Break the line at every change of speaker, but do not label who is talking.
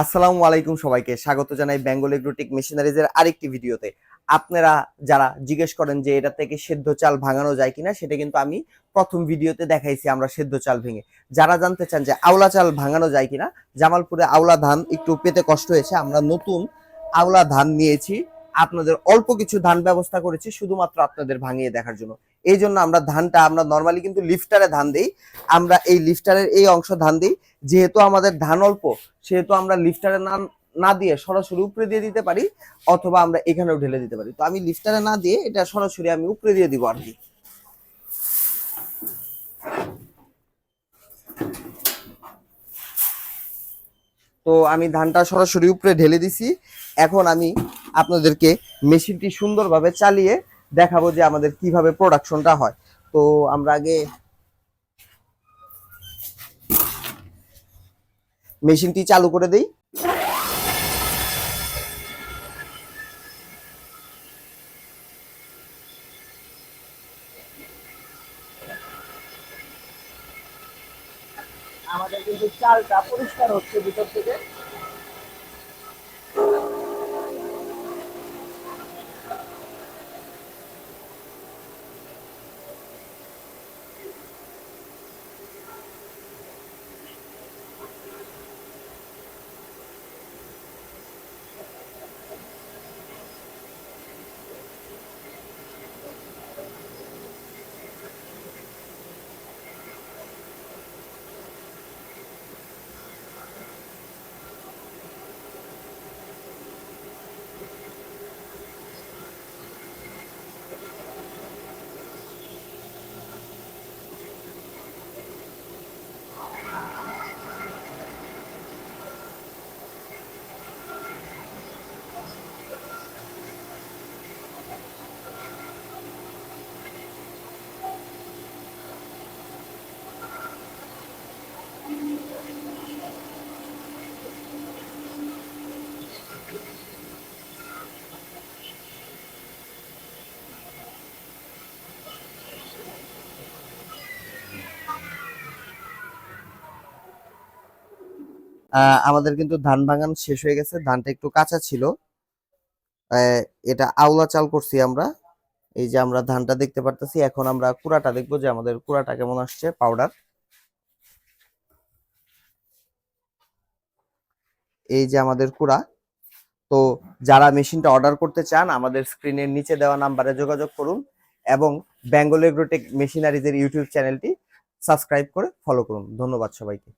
আসসালামু আলাইকুম সবাইকে। স্বাগত জানাই বেঙ্গল এগ্রোটিক মেশিনারিজের আরেকটি ভিডিওতে। আপনারা যারা জিজ্ঞেস করেন যে এটা থেকে সেদ্ধ চাল ভাঙানো যায় কিনা, সেটা কিন্তু আমি প্রথম ভিডিওতে দেখাইছি আমরা সেদ্ধ চাল ভেঙে। যারা জানতে চান যে আওলা চাল ভাঙানো যায় কিনা, জামালপুরে আওলা ধান একটু পেতে কষ্ট হয়েছে, আমরা নতুন আওলা ধান নিয়েছি। আপনাদের অল্প কিছু ধান ব্যবস্থা করেছি, শুধুমাত্র আপনাদের ভাঙিয়ে দেখার জন্য। এই জন্য আমরা ধানটা, আমরা নর্মালি কিন্তু লিফটারে ধান দিই। আমরা এই লিফটারের এই অংশ ধান দিই। যেহেতু আমাদের ধান অল্প, সেহেতু আমরা লিফটারে না না দিয়ে সরাসরি উপরে দিয়ে দিতে পারি, অথবা আমরা এখানেও ঢেলে দিতে পারি। তো আমি লিফটারে না দিয়ে এটা সরাসরি আমি উপরে দিয়ে দিব আর কি। তো আমি ধানটা সরাসরি উপরে ঢেলে দিছি। এখন আমি আপনাদেরকে মেশিনটি সুন্দরভাবে চালিয়ে দেখাবো যে আমাদের কীভাবে প্রোডাকশনটা হয়। তো আমরা আগে মেশিনটি চালু করে দেই। আমাদের কিন্তু চালটা পরিষ্কার হচ্ছে ভিতর থেকে। আমাদের কিন্তু ধান ভাঙান শেষ হয়ে গেছে, ধানটা একটু কাঁচা ছিল। এটা আউলা চাল করছি আমরা। এই যে আমরা ধানটা দেখতে পারতেছি, এখন আমরা কুড়াটা দেখব যে আমাদের কুড়াটা কেমন আসছে পাউডার এই যে আমাদের কুড়া। তো যারা মেশিনটা অর্ডার করতে চান, আমাদের স্ক্রিনের নিচে দেওয়া নাম্বারে যোগাযোগ করুন এবং বেঙ্গল এগ্রোটেক মেশিনারিজের ইউটিউব চ্যানেলটি সাবস্ক্রাইব করে ফলো করুন। ধন্যবাদ সবাইকে।